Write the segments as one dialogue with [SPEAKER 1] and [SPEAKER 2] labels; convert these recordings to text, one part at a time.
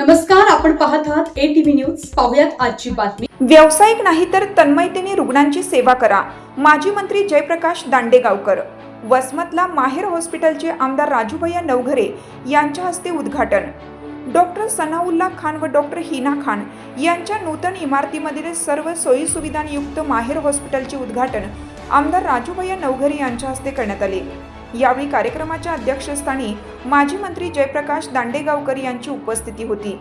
[SPEAKER 1] नमस्कार आपण पाहत आहात ए टीव्ही न्यूज पाहुयात आजची बातमी.
[SPEAKER 2] व्यावसायिक नाही तर तन्मयतेने रुग्णांची सेवा करा. माजी मंत्री जयप्रकाश दांडेगावकर. वसमतला माहेर हॉस्पिटलचे आमदार राजूभैया नवघरे यांच्या हस्ते उद्घाटन. डॉक्टर सनाउल्ला खान व डॉक्टर हिना खान यांच्या नूतन इमारतीमधील सर्व सोयीसुविधांयुक्त माहेर हॉस्पिटलचे उद्घाटन आमदार राजूभैया नवघरे यांच्या हस्ते करण्यात आले. यावेळी कार्यक्रमाच्या अध्यक्षस्थानी माजी मंत्री जयप्रकाश दांडेगावकर यांची उपस्थिती होती.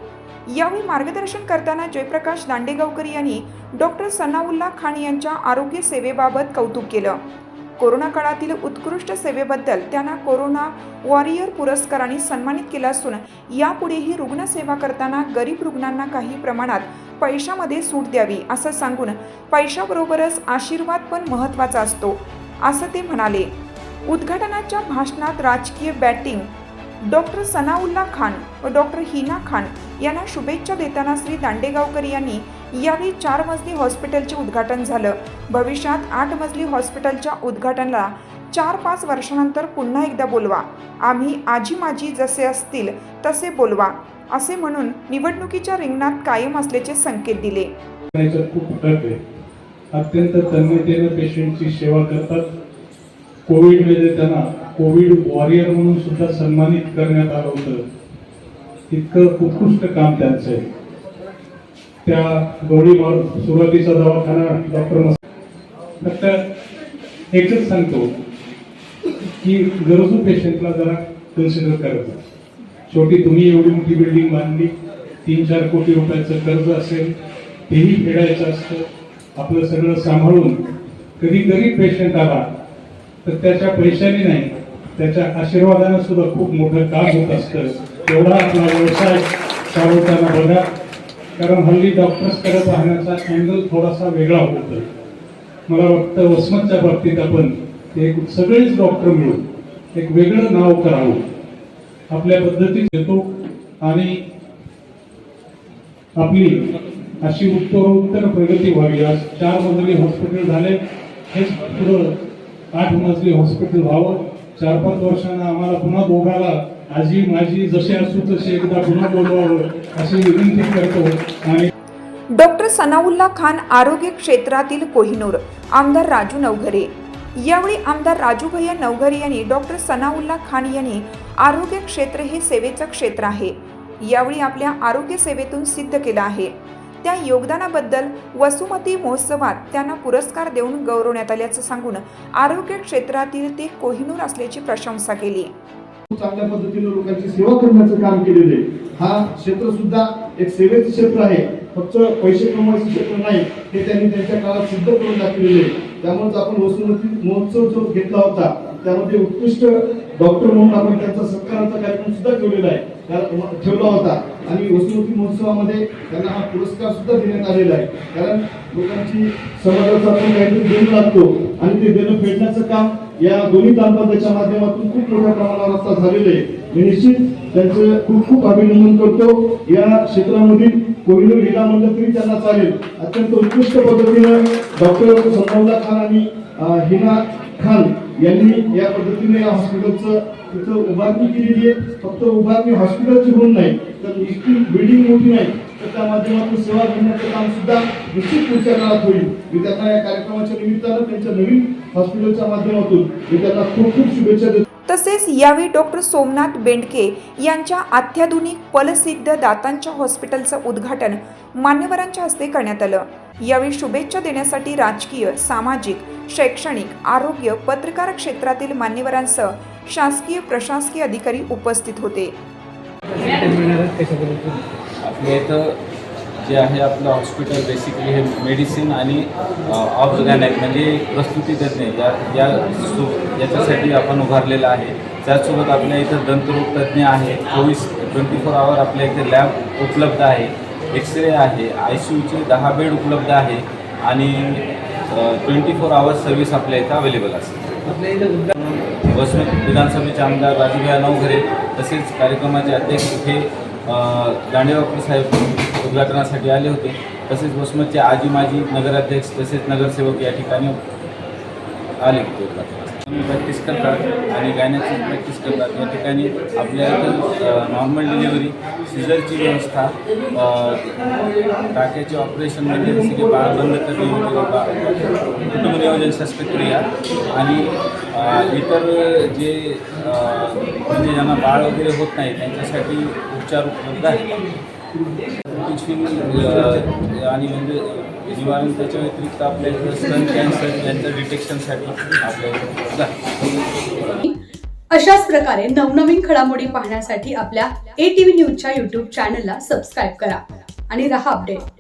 [SPEAKER 2] यावेळी मार्गदर्शन करताना जयप्रकाश दांडेगावकर यांनी डॉक्टर सनाउल्ला खान यांच्या आरोग्य सेवेबाबत कौतुक केलं. कोरोना काळातील उत्कृष्ट सेवेबद्दल त्यांना कोरोना वॉरियर पुरस्काराने सन्मानित केलं असून यापुढेही रुग्णसेवा करताना गरीब रुग्णांना काही प्रमाणात पैशामध्ये सूट द्यावी असं सांगून पैशाबरोबरच आशीर्वाद पण महत्त्वाचा असतो असं ते म्हणाले. उद्घाटनाच्या भाषणात राजकीय बॅटिंग डॉक्टर सनाउल्ला खान व डॉक्टर हिना खान यांना शुभेच्छा देताना श्री दांडेगावकर यांनी यावेळी चार मजली हॉस्पिटलचे उद्घाटन झालं. भविष्यात आठ मजली हॉस्पिटलच्या उद्घाटनाला चार पाच वर्षानंतर पुन्हा एकदा बोलवा. आम्ही आजी माजी जसे असतील तसे बोलवा असे म्हणून निवडणुकीच्या रिंगणात कायम असल्याचे संकेत दिले.
[SPEAKER 3] खूप अत्यंत तन्मयतेनं पेशंटची सेवा करतात. कोविडमध्ये त्यांना कोविड वॉरियर म्हणून सुद्धा सन्मानित करण्यात आलं होतं. इतकं उत्कृष्ट काम त्यांचं आहे. त्या गौरी सुरुवातीचा दवाखाना डॉक्टर फक्त एकच सांगतो की गरजू पेशंटला जरा कन्सिडर करायचं शेवटी तुम्ही एवढी मोठी बिल्डिंग बांधली तीन चार कोटी रुपयाचं कर्ज असेल तेही फेडायचं असतं. आपलं सगळं सांभाळून कधी गरीब पेशंट आला तर त्याच्या पैशाने नाही त्याच्या आशीर्वादानं सुद्धा खूप मोठं काम होत असतं. एवढा आपला व्यवसाय चालवताना बघा. कारण हल्ली डॉक्टर्सकडे पाहण्याचा अँगल थोडासा वेगळा होतो मला वाटतं वसमतच्या बाबतीत आपण एक सगळेच डॉक्टर मिळून एक वेगळं नाव करावं. आपल्या पद्धतीत येतो आणि आपली अशी उत्तरोत्तर प्रगती व्हावी. आज चार मजली हॉस्पिटल झाले. हेच पुढं आठ मजली हॉस्पिटल व्हावं. चार पाच वर्षांना आम्हाला पुन्हा दोघाला आजी माझी जसे असू तसे एकदा पुन्हा बोलवावं अशी विनंती करतो. आणि
[SPEAKER 2] डॉक्टर सनाउल्ला खान आरोग्य क्षेत्रातील कोहिनूर आमदार राजू नवघरे. यावेळी आमदार राजूभैया नवघरे यांनी डॉक्टर सनाउल्ला खान यांनी आरोग्य क्षेत्र हे सेवेचं क्षेत्र आहे. यावेळी आपल्या आरोग्य सेवेतून सिद्ध केलं आहे. त्या योगदानाबद्दल वसुमती महोत्सवात त्यांना पुरस्कार देऊन गौरवण्यात आल्याचं सांगून आरोग्य क्षेत्रातील ते कोहिनूर असल्याची प्रशंसा केली.
[SPEAKER 4] चांगल्या पद्धतीने लोकांची सेवा करण्याचं काम केलेलं आहे. हा क्षेत्र सुद्धा एक सेवेचं क्षेत्र आहे. फक्त पैसे कमवायचं क्षेत्र नाही हे त्यांनी त्यांच्या काळात सिद्ध करून दाखवलेले आहे. त्यामुळेच आपण वसुमती महोत्सव जो घेतला होता त्यामध्ये उत्कृष्ट डॉक्टर म्हणून आपण त्यांचा सत्काराचा कार्यक्रम सुद्धा ठेवलेला आहे. ठेवला होता. आणि वसुमुखी महोत्सवामध्ये त्यांना हा पुरस्कार सुद्धा देण्यात आलेला आहे. कारण लोकांची समाजाचा आपण काहीतरी देणं लागतो आणि ते देणं फेडण्याचं काम या दोन्ही दाम्पत्याच्या माध्यमातून खूप मोठ्या प्रमाणावर आता झालेलं आहे. मी निश्चित त्यांचं खूप खूप अभिनंदन करतो. या क्षेत्रामधील कोहिनूर हिरा म्हणलं तरी त्यांना चालेल. अत्यंत उत्कृष्ट पद्धतीनं डॉक्टर संभावला खान आणि हिना खान यांनी या पद्धतीने या हॉस्पिटलचं तिथं उभारणी केलेली आहे. फक्त उभारणी हॉस्पिटलची होऊन नाही तर इतकी बिल्डिंग मोठी नाही तर त्या माध्यमातून सेवा घेण्याचं काम सुद्धा निश्चित पुढच्या काळात होईल. मी त्यांना या कार्यक्रमाच्या निमित्तानं त्यांच्या नवीन हॉस्पिटलच्या माध्यमातून मी त्यांना खूप खूप शुभेच्छा देतो.
[SPEAKER 2] तसेच यावेळी डॉक्टर सोमनाथ बेंडके यांच्या अत्याधुनिक पलसिद्ध दातांच्या हॉस्पिटलचं उद्घाटन मान्यवरांच्या हस्ते करण्यात आलं. यावेळी शुभेच्छा देण्यासाठी राजकीय सामाजिक शैक्षणिक आरोग्य पत्रकार क्षेत्रातील मान्यवरांसह शासकीय प्रशासकीय अधिकारी उपस्थित होते.
[SPEAKER 5] जे आहे आपलं हॉस्पिटल बेसिकली हे मेडिसिन आणि ऑर्गॅनिक म्हणजे प्रस्तुती तज्ज्ञ या या सो याच्यासाठी आपण उभारलेलं आहे. त्याचसोबत आपल्या इथं दंतरोग तज्ज्ञ आहे चोवीस ट्वेंटी फोर आवर आपल्या इथे लॅब उपलब्ध आहे. एक्सरे आहे. आय सी यूचे दहा बेड उपलब्ध आहे. आणि ट्वेंटी फोर आवर्स सर्व्हिस आपल्या इथं अवेलेबल असते वसमत विधानसभेचे आमदार राजूभाई नवघरे तसेच कार्यक्रमाचे अध्यक्ष हे अ, साहेब उद्घाटनासाठी आले होते. तसेच वसमतचे आजी माजी नगराध्यक्ष तसेच नगरसेवक या ठिकाणी आले होते उद्घाटनासाठी. प्रॅक्टिस करतात आणि गाण्याची प्रॅक्टिस करतात या ठिकाणी आपल्या इथं नॉर्मल डिलिव्हरी सिझरची व्यवस्था टाक्याचे ऑपरेशन म्हणजे जसे की बाळ बंद करणे कुटुंब नियोजन शस्त्रक्रिया आणि इतर जे म्हणजे ज्यांना बाळ वगैरे होत नाही त्यांच्यासाठी उपचार उपलब्ध आहेत. आणि म्हणजे निवारण त्याच्या व्यतिरिक्त आपल्या इथं स्तन कॅन्सर यांच्या डिटेक्शनसाठी आपल्या
[SPEAKER 1] अशाच प्रकारे नवनवीन घडामोडी पाहण्यासाठी आपल्या ए टी व्ही न्यूजच्या युट्यूब चॅनलला सबस्क्राईब करा. आणि रहा अपडेट